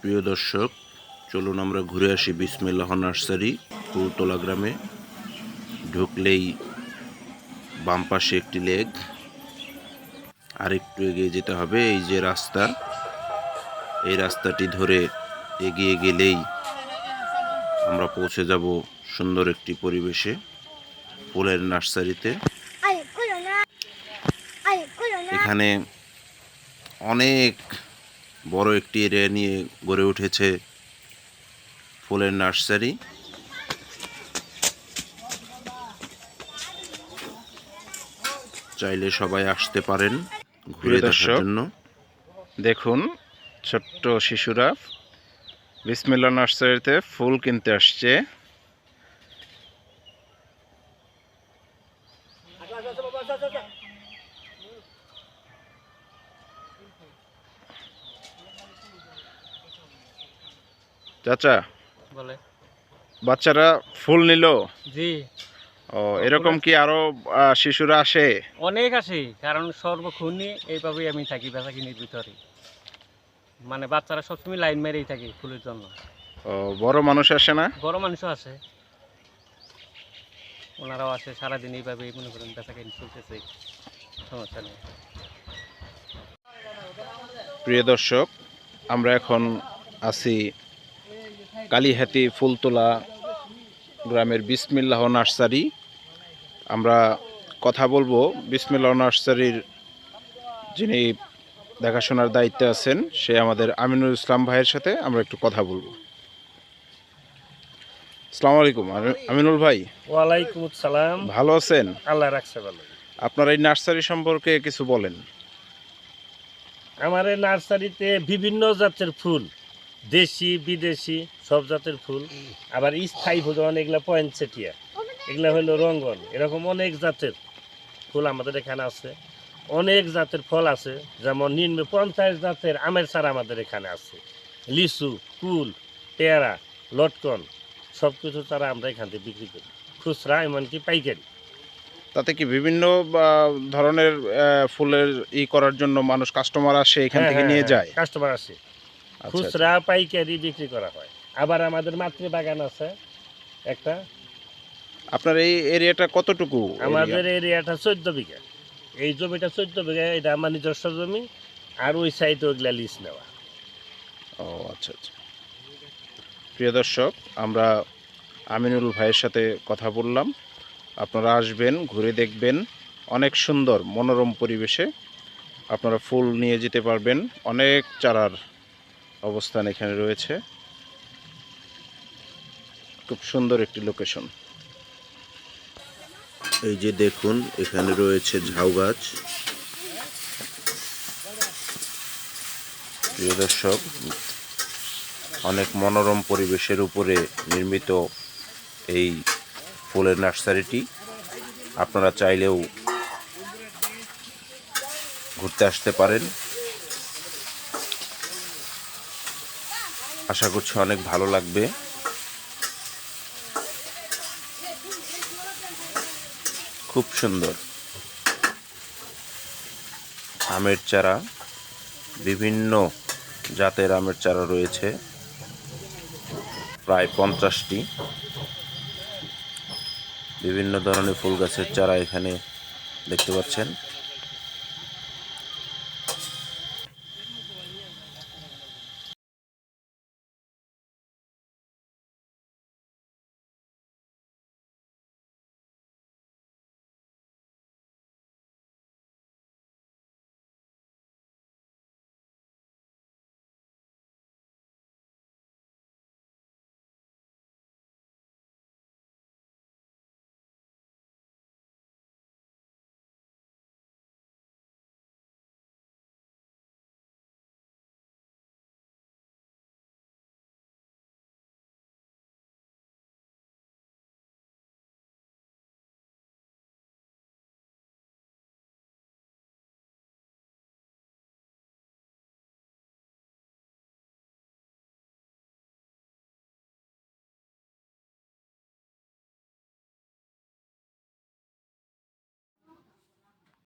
প্রিয় দর্শক চলুন আমরা ঘুরে আসি বিসমিল্লাহ নার্সারি ফুলতলা গ্রামে। ঢুকলেই বাম পাশে একটি লেক। আর একটু এগিয়ে যেতে হবে এই যে রাস্তা এই রাস্তাটি ধরে এগিয়ে গেলেই আমরা পৌঁছে যাব সুন্দর একটি পরিবেশে ফুলের নার্সারিতে. এখানে অনেক বড় একটি এরিয়া নিয়ে গড়ে উঠেছে ফুলের নার্সারি। চাইলে সবাই আসতে পারেন ঘুরে দেখার জন্য। দেখুন ছোট্ট শিশুরা বিসমিল্লা নার্সারিতে ফুল কিনতে আসছে। চাচা? বলে। বাচ্চারা ফুল নিল? জি। ও এরকম কি আরও শিশুরা আসে? অনেক আছে কারণ সর্বক্ষণই এইভাবেই আমি থাকি বেচা কিনির ভিতরে। মানে বাচ্চারা সবসময় লাইন মেরেই থাকে ফুলের জন্য। ও বড় মানুষ আসে না? বড় মানুষও আসে। ওনারাও আসে সারাদিন এইভাবেই মনে করেন বেচা কিনি চলতেছে। সমস্যা নেই। প্রিয় দর্শক আমরা এখন আছি কালীহাতি ফুলতলা গ্রামের বিসমিল্লাহ নার্সারি। আমরা কথা বলব বিসমিল্লাহ নার্সারির যিনি দেখাশোনার দায়িত্বে আছেন সে আমাদের আমিনুল ইসলাম ভাইয়ের সাথে আমরা একটু কথা বলব। আসসালামু আলাইকুম আমিনুল ভাই। ওয়ালাইকুম আসসালাম। ভালো আছেন? আল্লাহ রাখছে ভালো। আপনার এই নার্সারি সম্পর্কে কিছু বলেন। আমার এই নার্সারিতে বিভিন্ন জাতের ফুল দেশি বিদেশি সব জাতের ফুল। আবার স্থায়ী ফুল যেমন এগুলো পয়েন্টসেটিয়া। এগুলো হলো রঙ্গন। এরকম অনেক জাতের ফুল আমাদের এখানে আছে। অনেক জাতের ফল আছে যেমন নিম্ন পঞ্চাশ জাতের আমের চারা আমাদের এখানে আছে। লিচু কুল পেয়ারা লটকন সব কিছু চারা আমরা এখান থেকে বিক্রি করি। খুচরা এমনকি পাইকারি। তাতে কি বিভিন্ন ধরনের ফুলের ই করার জন্য মানুষ কাস্টমার আসে এখান থেকে নিয়ে যায়? কাস্টমার আসে। আচ্ছা, খুচরা পাইকারি বিক্রি করা হয়। আবার আমাদের মাতৃ বাগান আছে একটা। আপনার এই এরিয়াটা কতটুকু আমাদের এরিয়াটা চোদ্দ বিঘা। এই জমিটা চোদ্দ বিঘা এটা আমার নিজস্ব জমি আর ওই সাইডে ওইগুলা লিজ নেওয়া। ও আচ্ছা আচ্ছা। প্রিয় দর্শক আমরা আমিনুল ভাইয়ের সাথে কথা বললাম। আপনারা আসবেন ঘুরে দেখবেন। অনেক সুন্দর মনোরম পরিবেশে আপনারা ফুল নিয়ে যেতে পারবেন। অনেক চারার অবস্থান এখানে রয়েছে। খুব সুন্দর একটি লোকেশন এই যে দেখুন, এখানে রয়েছে ঝাউ গাছ। প্রিয় দর্শক, অনেক মনোরম পরিবেশের উপরে নির্মিত এই ফুলের নার্সারিটি। আপনারা চাইলেও ঘুরতে আসতে পারেন। আশা করছি অনেক ভালো লাগবে। খুব সুন্দর। আমের চারা, বিভিন্ন জাতের আমের চারা রয়েছে। প্রায় পঞ্চাশটি। বিভিন্ন ধরনের ফুল গাছের চারা এখানে দেখতে পাচ্ছেন।